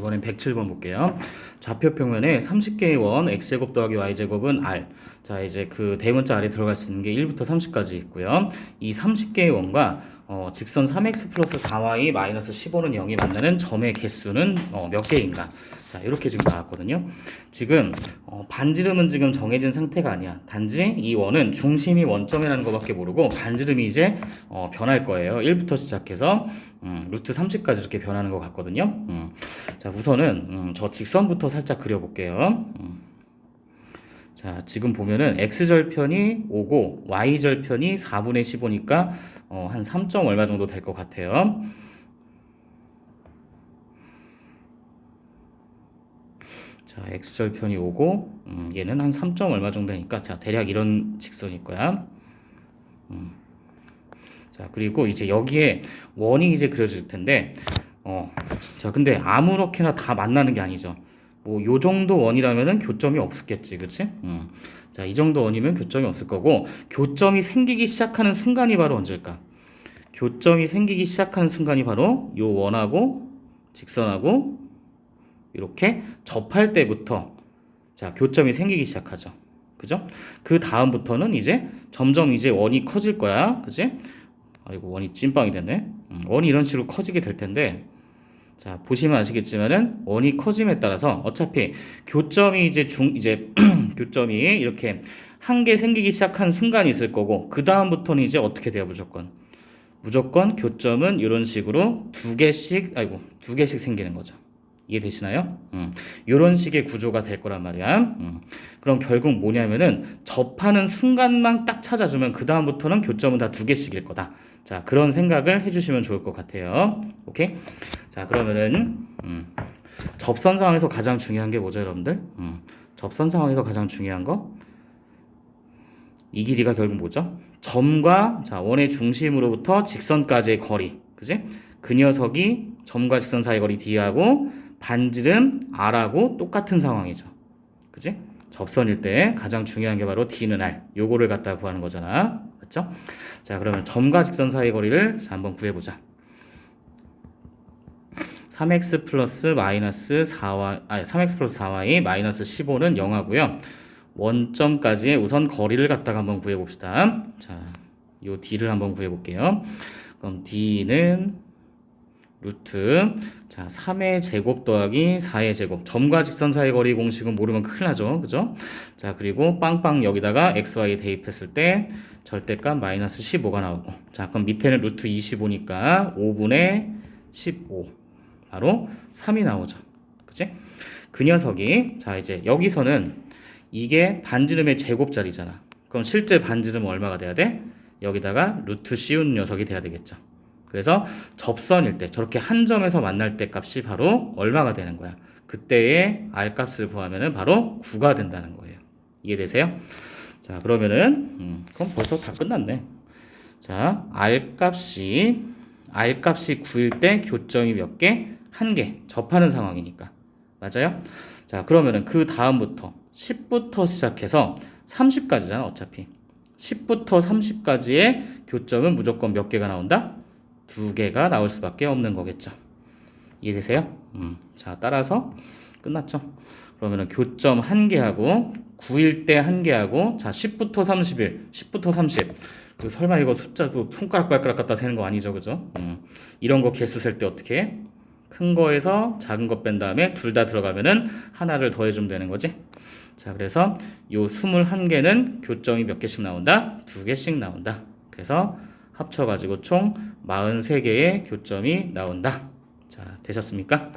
이번엔 107번 볼게요. 좌표 평면에 30개의 원 x제곱 더하기 y제곱은 r. 자, 이제 그 대문자 r에 들어갈 수 있는 게 1부터 30까지 있고요. 이 30개의 원과 어, 직선 3x 플러스 4y 마이너스 15는 0이 만나는 점의 개수는 어, 몇 개인가? 자, 이렇게 지금 나왔거든요. 지금 어, 반지름은 지금 정해진 상태가 아니야. 단지 이 원은 중심이 원점이라는 것밖에 모르고 반지름이 이제 어, 변할 거예요. 1부터 시작해서 음, 루트 30까지 이렇게 변하는 것 같거든요. 음. 자, 우선은 음, 저 직선부터 살짝 그려볼게요. 음. 자, 지금 보면은 x절편이 5고 y절편이 4분의 15니까 어, 한 3점 얼마 정도 될 것 같아요. 자, x절편이 5고 음, 얘는 한 3점 얼마 정도 되니까 자, 대략 이런 직선일 거야. 음. 자, 그리고 이제 여기에 원이 이제 그려질 텐데 어. 자, 근데 아무렇게나 다 만나는 게 아니죠. 뭐 요 정도 원이라면은 교점이 없겠지. 그치 음. 자, 이 정도 원이면 교점이 없을 거고 교점이 생기기 시작하는 순간이 바로 언제일까? 교점이 생기기 시작하는 순간이 바로 요 원하고 직선하고 이렇게 접할 때부터 자, 교점이 생기기 시작하죠. 그죠? 그 다음부터는 이제 점점 이제 원이 커질 거야. 그지? 아이고, 원이 찐빵이 됐네. 음, 원이 이런 식으로 커지게 될 텐데 자, 보시면 아시겠지만은 원이 커짐에 따라서 어차피 교점이 이제 중 이제 교점이 이렇게 한 개 생기기 시작한 순간이 있을 거고 그 다음부터는 이제 어떻게 돼요 무조건? 무조건 교점은 이런 식으로 두 개씩 아이고 두 개씩 생기는 거죠 이해되시나요? 음, 이런 식의 구조가 될 거란 말이야. 음, 그럼 결국 뭐냐면은 접하는 순간만 딱 찾아주면 그 다음부터는 교점은 다 두 개씩일 거다. 자 그런 생각을 해주시면 좋을 것 같아요. 오케이? 자 그러면은 음, 접선 상황에서 가장 중요한 게 뭐죠, 여러분들? 음, 접선 상황에서 가장 중요한 거. 이 길이가 결국 뭐죠? 점과 자 원의 중심으로부터 직선까지의 거리, 그지? 그 녀석이 점과 직선 사이 거리 d하고 반지름 r하고 똑같은 상황이죠, 그지? 접선일 때 가장 중요한 게 바로 d는 r, 요거를 갖다 구하는 거잖아, 맞죠? 자 그러면 점과 직선 사이 거리를 자, 한번 구해보자. 3x 플러스 마이너스 4y, 아니 3x 플러스 4y 마이너스 15는 0하고요. 원점까지의 우선 거리를 갖다가 한번 구해봅시다. 자, 요 d를 한번 구해볼게요. 그럼 d는 루트. 자 3의 제곱 더하기 4의 제곱. 점과 직선 사이 거리 공식은 모르면 큰일 나죠. 그죠? 자 그리고 빵빵 여기다가 xy 대입했을 때 절대값 마이너스 15가 나오고. 자 그럼 밑에는 루트 25니까 5분의 15 바로 3이 나오죠. 그치? 그 녀석이 자 이제 여기서는 이게 반지름의 제곱자리잖아. 그럼 실제 반지름은 얼마가 돼야 돼? 여기다가 루트 씌운 녀석이 돼야 되겠죠 그래서 접선일 때 저렇게 한 점에서 만날 때 값이 바로 얼마가 되는 거야. 그때의 R 값을 구하면은 바로 9가 된다는 거예요. 이해되세요? 자, 그러면은 음, 그럼 벌써 다 끝났네. 자, R 값이 R 값이 9일 때 교점이 몇 개? 한 개. 접하는 상황이니까. 맞아요? 자, 그러면은 그 다음부터 10부터 시작해서 30까지잖아, 어차피. 10부터 30까지의 교점은 무조건 몇 개가 나온다? 두 개가 나올 수밖에 없는 거겠죠. 이해되세요? 음, 자, 따라서 끝났죠. 그러면은 교점 한 개하고 9일 때 한 개하고 자, 10부터 31, 10부터 30. 그 설마 이거 숫자도 손가락 발가락 갖다 세는 거 아니죠, 그죠? 음, 이런 거 개수 셀 때 어떻게 해? 큰 거에서 작은 거뺀 다음에 둘 다 들어가면은 하나를 더해주면 되는 거지. 자, 그래서 요 21개는 교점이 몇 개씩 나온다? 두 개씩 나온다. 그래서 합쳐가지고 총 43개의 교점이 나온다. 자, 되셨습니까?